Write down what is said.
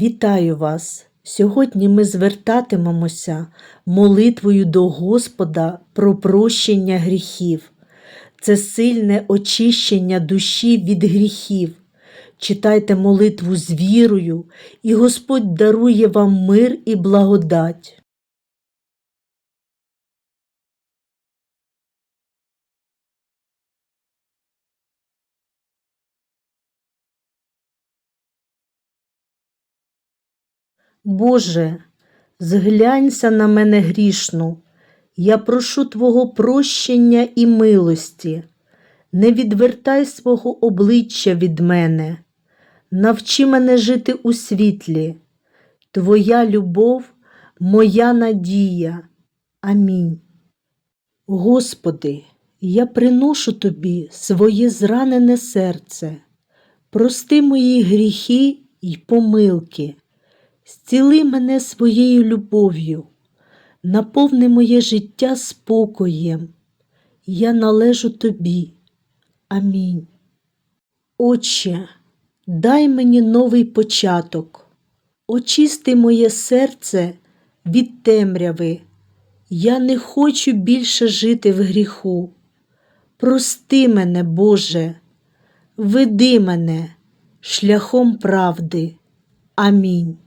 Вітаю вас! Сьогодні ми звертатимемося молитвою до Господа про прощення гріхів. Це сильне очищення душі від гріхів. Читайте молитву з вірою, і Господь дарує вам мир і благодать. Боже, зглянься на мене грішну, я прошу Твого прощення і милості, не відвертай свого обличчя від мене, навчи мене жити у світлі, Твоя любов, моя надія. Амінь. Господи, я приношу Тобі своє зранене серце, прости мої гріхи й помилки. Зціли мене своєю любов'ю, наповни моє життя спокоєм. Я належу тобі. Амінь. Отче, дай мені новий початок, очисти моє серце від темряви. Я не хочу більше жити в гріху. Прости мене, Боже, веди мене шляхом правди. Амінь.